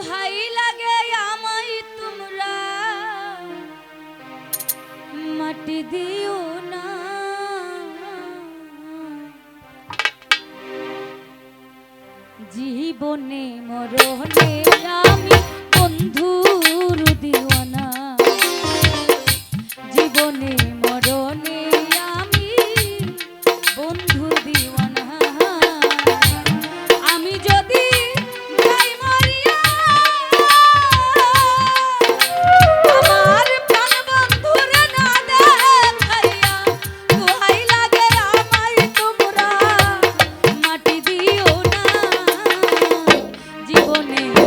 দোহাই লাগে আমাই তোমরা। মাটি দিও না। জীবনে মরণে আমি morning.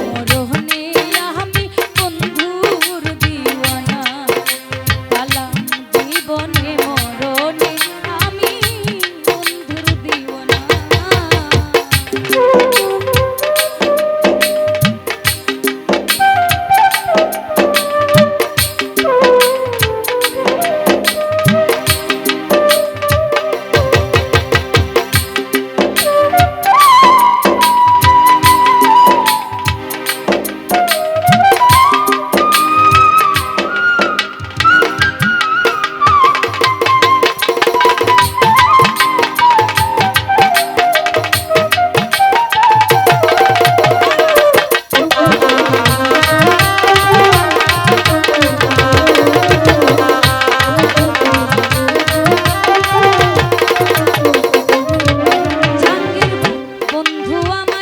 amor.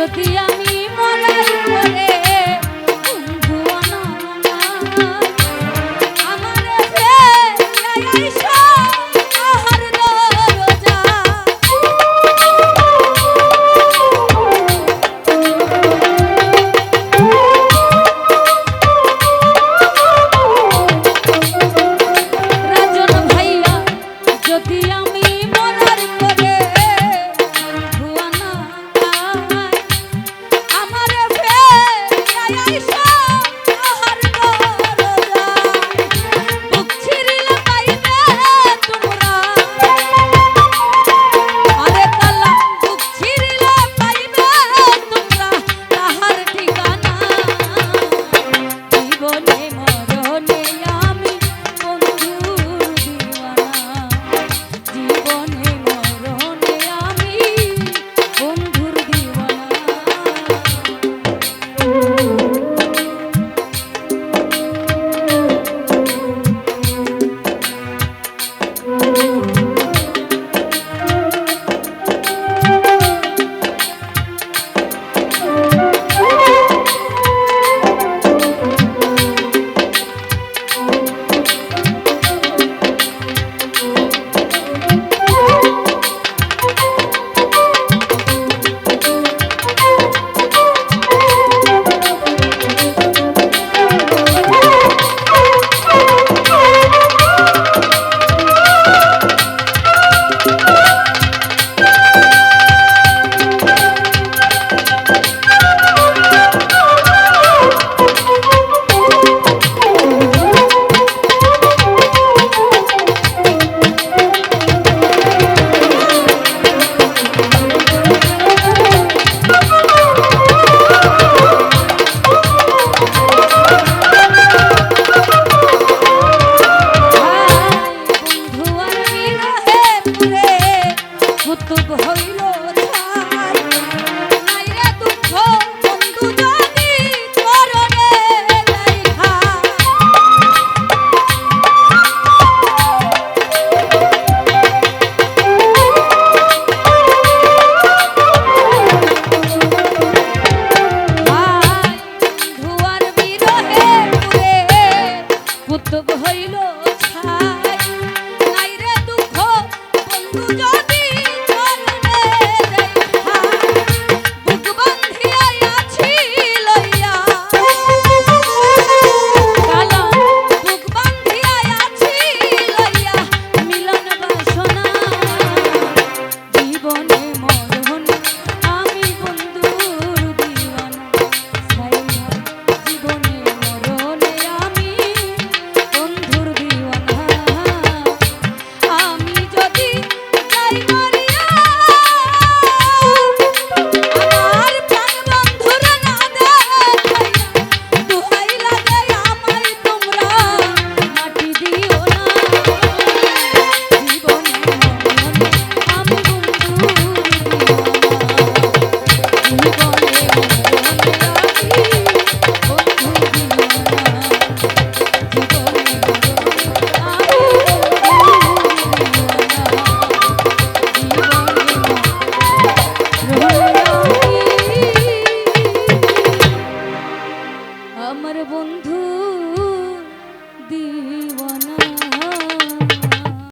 যদি কুতুব হইল দুঃখ, বন্ধু যদি করণে ধুয়ার বিরহে কুতুব হইল ছাই নাই রে দুঃখ, বন্ধু